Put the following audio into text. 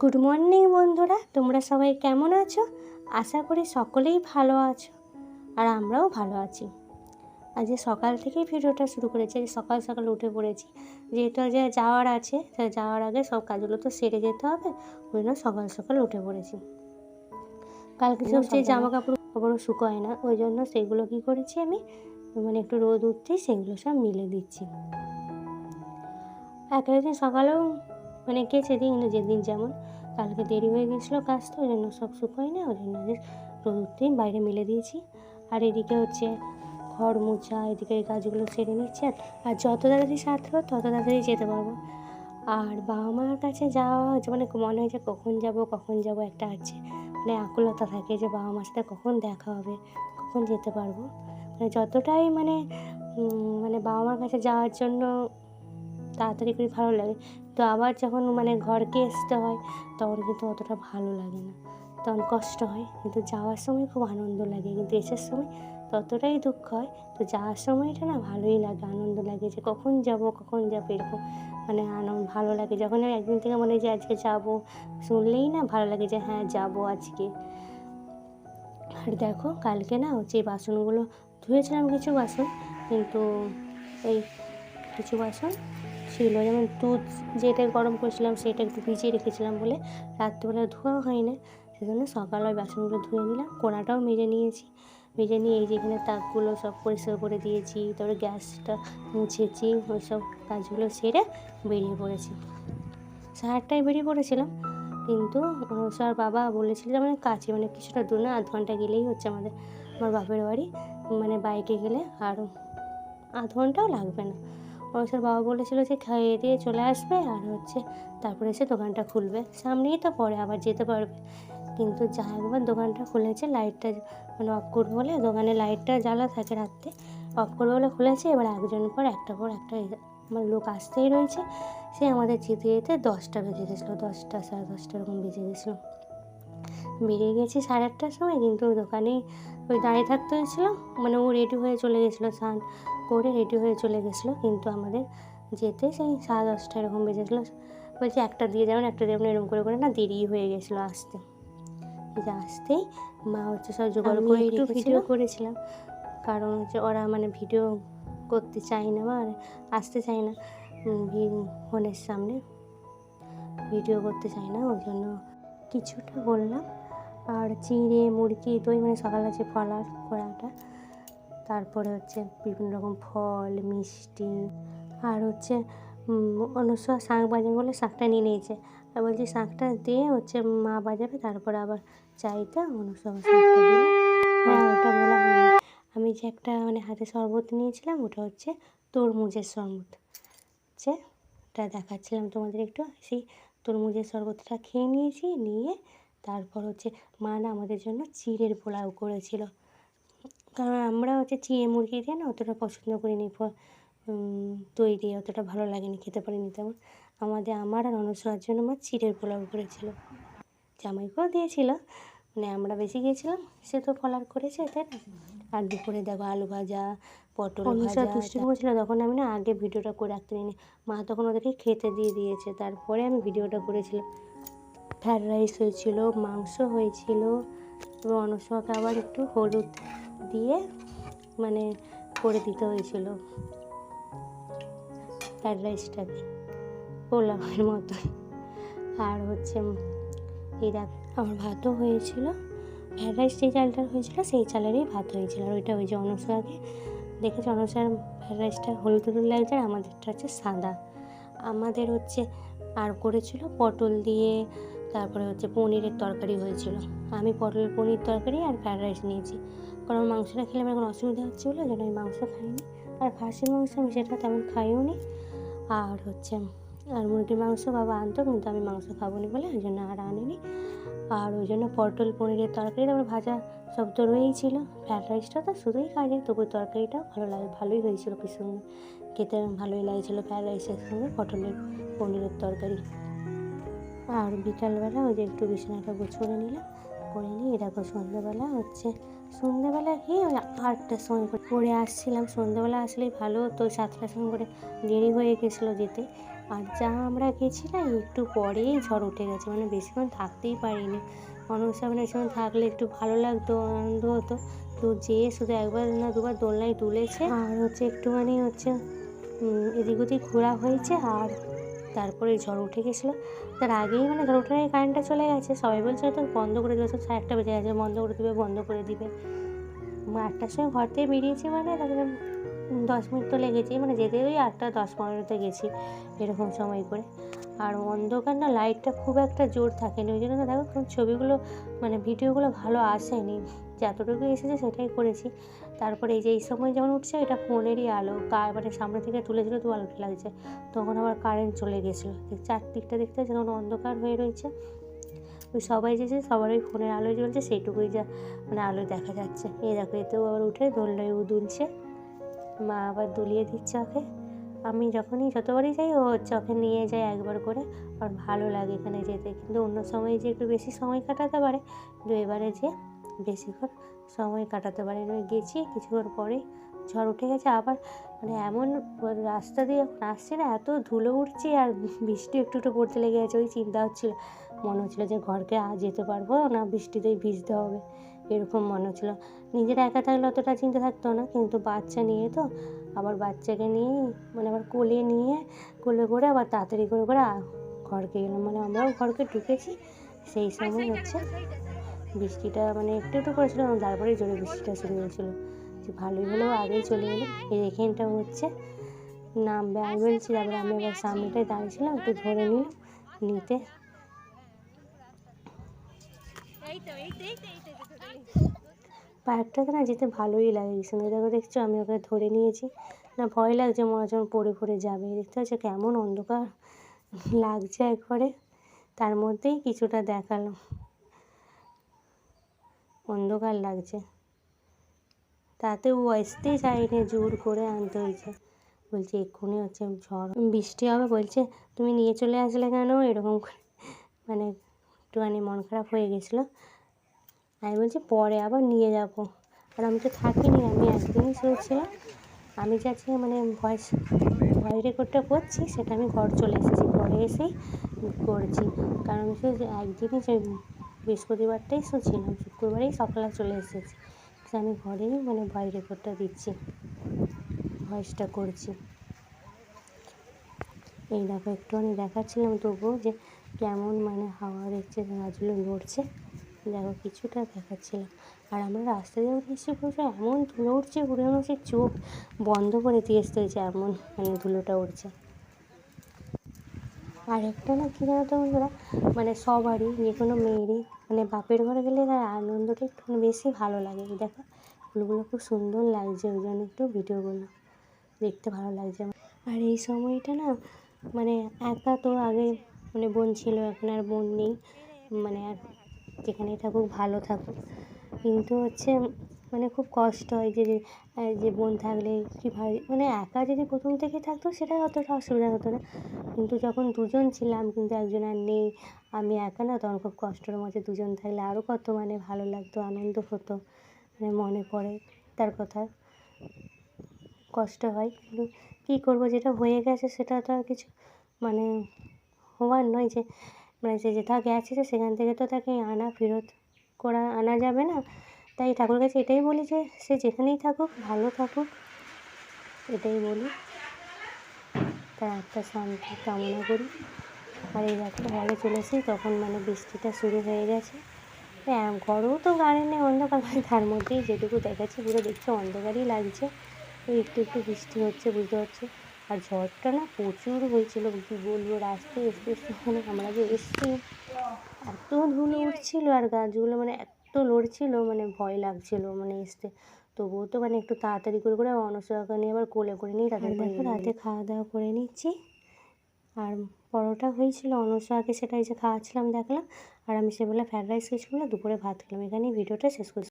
Good morning বন্ধুরা। তোমরা সবাই কেমন আছো? আশা করি সকলেই ভালো আছো আর আমরাও ভালো আছি। আজকে সকাল থেকেই ভিডিওটা শুরু করেছি আজ সকাল সকাল উঠে পড়েছি। যেহেতু আজ যাওয়ার আছে তাই যাওয়ার আগে সব কাজগুলো তো সেরে যেতে হবে ওই জন্য সকাল সকাল উঠে পড়েছি। কালকে সব যে জামা কাপড় কাপড় শুকোয় না ওই জন্য সেগুলো কী করেছি আমি? মানে একটু রোদ উঠতেই সেগুলো সব মিলে দিচ্ছি। এক দিন সকালেও মানে দিই কিন্তু যেদিন যেমন, কালকে দেরি হয়ে গেছিল কাজটা ওই জন্য সব শুকোয় না, ওই জন্য রোদ বাইরে মেলে দিয়েছি। আর এদিকে হচ্ছে ঘর মোছা, এদিকে এই কাজগুলো সেরে নিচ্ছে। আর যত তাড়াতাড়ি সারতে তত তাড়াতাড়ি যেতে পারব। আর বাবা মার কাছে যাওয়া হচ্ছে মানে মনে হয় যে কখন যাব কখন যাব একটা আছে। মানে আকুলতা থাকে যে বাবা মার সাথে কখন দেখা হবে, কখন যেতে পারব। মানে যতটাই মানে মানে বাবা মার কাছে যাওয়ার জন্য তাড়াতাড়ি করে ভালো লাগে। তো আবার যখন মানে ঘরকে আসতে হয়, তখন কিন্তু অতটা ভালো লাগে না। তখন কষ্ট হয়, কিন্তু যাওয়ার সময় খুব আনন্দ লাগে, কিন্তু এসের সময় ততটাই দুঃখ হয়। তো যাওয়ার সময়টা না ভালোই লাগে, আনন্দ লাগে যে কখন যাব, কখন যাব এরকম। মানে আনন্দ, ভালো লাগে। যখন একদিন থেকে মনে যে আজকে যাব, শুনলেই না ভালো লাগে যে হ্যাঁ যাব আজকে। আর দেখো, কালকে না হচ্ছে এই বাসনগুলো ধুয়েছিলাম কিছু বাসন, কিন্তু এই কিছু বাসন ছিল। যেমন দুধ যেটা গরম করেছিলাম সেটা একটু ভিজিয়ে রেখেছিলাম বলে রাত্রিবেলা ধোয়া হয় না সেজন্য সকালে ওই বাসনগুলো ধুয়ে নিলাম কোনাটাও মেজে নিয়েছি। মেজে নিয়ে এই যেখানে তাকগুলো সব পরিষ্কার করে দিয়েছি, তারপরে গ্যাসটা মুছেছি ওই সব কাজগুলো সেরে বেরিয়ে পড়েছি। সাড়ে বেরিয়ে পড়েছিলাম, কিন্তু স্যার বাবা বলেছিল মানে কাছে মানে কিছুটা দূর না, আধ ঘণ্টা গেলেই হচ্ছে আমাদের, আমার বাপের বাড়ি মানে বাইকে গেলে আর আধ ঘন্টাও লাগবে না। অবসর বাবা বলেছিল যে খাইয়ে দিয়ে চলে আসবে আর হচ্ছে তারপরে এসে দোকানটা খুলবে। সামনেই তো পরে আবার যেতে পারবে। কিন্তু যা একবার দোকানটা খুলেছে, লাইটটা মানে অফ করবে বলে দোকানে লাইটটা জ্বালা থাকে রাত্রে। অফ করবে বলে খুলেছে, এবার একজন পর একটা পর একটা আমার লোক আসতেই রয়েছে। সে আমাদের যেতে যেতে দশটা বেজে গেছিল, দশটা সাড়ে দশটা এরকম বেজে গেছিল। বেরিয়ে গেছি সাড়ে আটটার সময় কিন্তু দোকানে ওই দাঁড়িয়ে থাকতে হয়েছিল। মানে ও রেডি হয়ে চলে গেছিল স্নান করে রেডি হয়ে চলে গেছিল কিন্তু আমাদের যেতে সেই সাড়ে দশটা এরকম বেজেছিলো। বলছি একটা দিয়ে যাবেন একটা দিয়ে এরকম করে করে না দেরি হয়ে গেছিল আসতে। যে আসতেই মা হচ্ছে সব জোগাড় করে একটু ভিডিও করেছিলাম। কারণ হচ্ছে ওরা মানে ভিডিও করতে চায় না বা আসতে চায় না ফোনের সামনে। ভিডিও করতে চায় না ওই জন্য কিছুটা বললাম। আর চিঁড়ে, মুরগি, দই মানে সকাল আছে ফলার কড়াটা তারপরে হচ্ছে বিভিন্ন রকম ফল, মিষ্টি, আর হচ্ছে অনুসয়া শাঁখ বাজাবে বলে শাঁখটা নিয়ে নিয়েছে। আর বলছি শাঁখটা দিয়ে হচ্ছে মা বাজাবে, তারপরে আবার চাইতে অনুসয়া শাঁখটা দিল হ্যাঁ ওটা বলা আমি যে একটা মানে হাতে শরবত নিয়েছিলাম, ওটা হচ্ছে তরমুজের শরবত। হচ্ছে ওটা দেখাচ্ছিলাম তোমাদের একটু। সেই তরমুজের শরবতটা খেয়ে নিয়েছি, নিয়ে তারপর হচ্ছে মা না আমাদের জন্য চিড়ের পোলাও করেছিল। কারণ আমরা হচ্ছে চিড়ে মুরগি দিয়ে না অতটা পছন্দ করিনি উম, অতটা ভালো লাগেনি খেতে পারিনি তেমন। আমাদের আমার আর অনুসরার জন্য মা চিড়ের পোলাও করেছিল। জামাইকেও দিয়েছিল মানে আমরা বেশি গিয়েছিলাম সে তো ফলার করেছে তাই না? আর দুপুরে দেখো আলু ভাজা পটল ভাজা দুষ্টি করেছিল তখন আমি না আগে ভিডিওটা করে রাখতে নিই মা তখন ওদেরকে খেতে দিয়ে দিয়েছে তারপরে আমি ভিডিওটা করেছিলাম। ফ্রায়েড রাইস হয়েছিল, মাংস হয়েছিল, এবং অনুসমাকে আবার একটু হলুদ দিয়ে মানে করে দিতে হয়েছিল। ফ্রায়েড রাইসটাকে, পোলাওয়ের মতো। আর হচ্ছে এই দেখ, আমার ভাতও হয়েছিল। ফ্রায়েড রাইস যে চালটা হয়েছিল, সেই চালেরই ভাত হয়েছিল। আর ওইটা ওই যে অনুসয়াকে দেখেছি? অনুসয়ার ফ্রায়েড রাইসটা হলুদ হলুদ লাগছে, আর আমাদেরটা হচ্ছে সাদা। আমাদের হচ্ছে আর করেছিল পটল দিয়ে, তারপরে হচ্ছে পনিরের তরকারি হয়েছিল। আমি পটল, পনির তরকারি আর ফ্রায়েড রাইস নিয়েছি। কারণ মাংসটা খেলে আমার এখন অসুবিধা হচ্ছে বলে জন্য আমি মাংস খাইনি। আর খাসির মাংস আমি সেটা তেমন খাইও নি। আর হচ্ছে, আর মুরগির মাংস বাবা আনতো, কিন্তু আমি মাংস খাব নি বলে ওই জন্য আর আনিনি। আর ওই জন্য পটল, পনিরের তরকারি তারপরে ভাজা সব তো রয়েই ছিল। ফ্রায়েড রাইসটা তো শুধুই কাজে তবু তরকারিটাও ভালো লাগে, ভালোই হয়েছিল কি খেতে ভালোই লাগছিল ফ্রায়েড রাইসের সঙ্গে পটলের পনিরের তরকারি। আর বিকালবেলা ওই যে একটু বিছানাটা গুছিয়ে নিলাম করে নিয়ে দেখো সন্ধ্যেবেলা হচ্ছে, সন্ধ্যেবেলা কি ওই আটটার সময় পড়ে আসছিলাম, সন্ধ্যেবেলা আসলেই ভালো ওই সাতটার সময় করে দেরি হয়ে গেছিল যেতে। আর যা আমরা গেছিলাম একটু পরেই ঝড় উঠে গেছে মানে বেশিক্ষণ থাকতেই পারিনি। অনসা মানে সময় থাকলে একটু ভালো লাগতো, আনন্দ হতো। তো যেয়ে শুধু একবার না দুবার দোলনায় তুলেছে, আর হচ্ছে একটুখানি হচ্ছে এদিক ওদিক ঘোরা হয়েছে আর তারপরে ঝড় উঠে গেছিল। তার আগেই মানে ঝড় আগে কারেন্টটা চলে গেছে। সবাই বলছে হয়তো বন্ধ করে দেবে সাড়ে একটা বেজে গেছে, বন্ধ করে দিবে, বন্ধ করে দিবে। আটটার সময় ঘর থেকে বেরিয়েছি মানে তারপরে দশ মিনিট তো লেগেছে মানে যেতে ওই আটটা দশ পনেরোতে গেছি এরকম সময় করে। আর অন্ধকার না লাইটটা খুব একটা জোর থাকেনি, ওই জন্য দেখো ছবিগুলো মানে ভিডিওগুলো ভালো আসেনি। যতটুকু এসেছে সেটাই করেছি। তারপরে এই যে এই সময় যেমন উঠছে, এটা ফোনেরই আলো। মানে সামনে থেকে তুলেছিল তো আলোটা লাগছে। তখন আবার কারেন্ট চলে গেছিল। চারদিকটা দেখতে যেমন অন্ধকার হয়ে রয়েছে। ওই সবাই যে সবার ওই ফোনের আলো জ্বলছে, সেইটুকুই যা মানে আলো দেখা যাচ্ছে। এই দেখো, এতেও আবার উঠে দোলনায় ও দুলছে। মা আবার দুলিয়ে দিচ্ছে ওকে আমি যখনই যতবারই যাই, ও হচ্ছে ওকে নিয়ে যায় একবার করে। আর ভালো লাগে এখানে যেতে। কিন্তু অন্য সময় যে একটু বেশি সময় কাটাতে পারে, কিন্তু এবারে যে বেশিক্ষণ সময় কাটাতে পারে আমি গেছি কিছুক্ষণ পরে ঝড় উঠে গেছে আবার মানে এমন রাস্তা দিয়ে যখন আসছে না এত ধুলো উঠছে আর বৃষ্টি একটু একটু পড়তে লেগে গেছে ওই চিন্তা হচ্ছিল। মনে হচ্ছিল যে ঘরকে আজ যেতে পারব না বৃষ্টিতেই ভিজতে হবে এরকম মনে হচ্ছিল। নিজেরা একা থাকলে অতটা চিন্তা থাকতো না কিন্তু বাচ্চা নিয়ে তো আবার বাচ্চাকে নিয়ে মানে আবার কোলে নিয়ে কোলে করে আবার তাড়াতাড়ি করে করে ঘরকে গেলাম। মানে আমরাও ঘরকে ঢুকেছি সেই সময় হচ্ছে বৃষ্টিটা মানে একটু একটু করেছিল এবং তারপরে জোরে বৃষ্টিটা শুরু হয়েছিল। যে ভালোই হলো, আগেই চলে এলো এই এখানটা হচ্ছে নামবে আমি বলছি তারপরে আমি আবার সামনেটায় দাঁড়িয়েছিলাম, একটু ধরে নিলাম, নিতে। পার্কটাতে না যেতে ভালোই লাগে। ভীষণ দেখো, দেখছ, আমি ওকে ধরে নিয়েছি। না, ভয় লাগছে, মনে হচ্ছে পড়ে পড়ে যাবে। দেখতে হচ্ছে কেমন অন্ধকার লাগছে একবারে। তার মধ্যেই কিছুটা দেখালাম। অন্ধকার লাগছে। তাতে ও আসতেই জোর করে আনতে হয়েছে। বলছে, এক্ষুনি হচ্ছে ঝড়, বৃষ্টি হবে। বলছে, তুমি নিয়ে চলে আসলে কেন? এরকম মানে একটুখানি মন খারাপ হয়ে গেছিল। আমি বলছি, পরে আবার নিয়ে যাব। আর আমি তো থাকিনি, আমি একদিনই শুয়েছিলাম। আমি যাচ্ছি মানে ভয়েস, ভয় রেকর্ডটা করছি, সেটা আমি ঘর চলে এসেছি, ঘরে এসেই করছি। কারণ শুধু একদিনই বৃহস্পতিবারটাই শুয়েছিলাম শুক্রবারেই সকালে চলে এসেছি। আমি ঘরেই মানে ভয় রেকর্ডটা দিচ্ছি, ভয়েসটা করছি। এই দেখো একটুখানি দেখাচ্ছিলাম তবুও যে কেমন মানে হাওয়া দেখছে, গাছগুলো নড়ছে। দেখো, কিছুটা দেখাচ্ছিলাম। আর আমরা রাস্তা দিয়ে এসে বলছে, এমন ধুলো উঠছে, মনে হচ্ছে চোখ বন্ধ করে দিয়ে আসতে হয়েছে এমন মানে ধুলোটা উঠছে। আর একটা না কী জানো তো বন্ধুরা? মানে সবারই যে কোনো মেয়েরই মানে বাপের ঘরে গেলে তার আনন্দটা একটু বেশি ভালো লাগে। দেখো, ফুলগুলো খুব সুন্দর লাগছে, ওই জন্য একটু ভিডিও দেখতে ভালো লাগছে। আর এই সময়টা না মানে একা তো আগে মানে বোন ছিল, এখন আর বোন নেই। মানে আর যেখানেই থাকুক, ভালো থাকুক। কিন্তু হচ্ছে মানে খুব কষ্ট হয় যে যে বোন থাকলে কি ভাই মানে একা যদি প্রথম থেকে থাকতো সেটা অতটা অসুবিধা হতো না। কিন্তু যখন দুজন ছিলাম, কিন্তু একজন আর নেই, আমি একা না, তখন খুব কষ্টের মধ্যে দুজন থাকলে আরও কত মানে ভালো লাগতো, আনন্দ হতো মানে মনে পড়ে তার কথা। কষ্ট হয়, কিন্তু কী করব যেটা হয়ে গেছে সেটা তো আর কিছু মানে হওয়ার নয় যে মানে যে যেটা গেছে সেখান থেকে তো তাকে আনা, ফেরত করা, আনা যাবে না। তাই ঠাকুরের কাছে এটাই বলি যে, সে যেখানেই থাকুক, ভালো থাকুক, এটাই বলি। তার আত্মার শান্তি কামনা করি। আর এই রাত্রে ঘরে চলেছি তখন মানে বৃষ্টিটা শুরু হয়ে গেছে। হ্যাঁ ঘরেও তো গাড়ি নেই অন্ধকার মানে তার মধ্যেই যেটুকু দেখাচ্ছি, পুরো দেখছে অন্ধকারই লাগছে। একটু একটু বৃষ্টি হচ্ছে, বুঝতে পারছি? আর ঝড়টা না প্রচুর হয়েছিল, কী বলব, রাস্তায় এসতে এসতে মানে আমরা যে এসছি, এত ধুলো উঠছিল আর গাছগুলো মানে এত লড়ছিল মানে ভয় লাগছিল মানে আসতে তবুও তো মানে একটু তাড়াতাড়ি করে করে অনসরাকে নিয়ে আবার কোলে করে নিয়ে তাদের রাতে খাওয়া দাওয়া করে নিচ্ছি। আর পরোটা হয়েছিল অনসরাকে সেটা এই যে খাওয়াচ্ছিলাম দেখলাম। আর আমি সেবেলা ফ্রায়েড রাইস খেয়েছিলাম দুপুরে ভাত খেলাম। এখানেই ভিডিওটা শেষ করছি।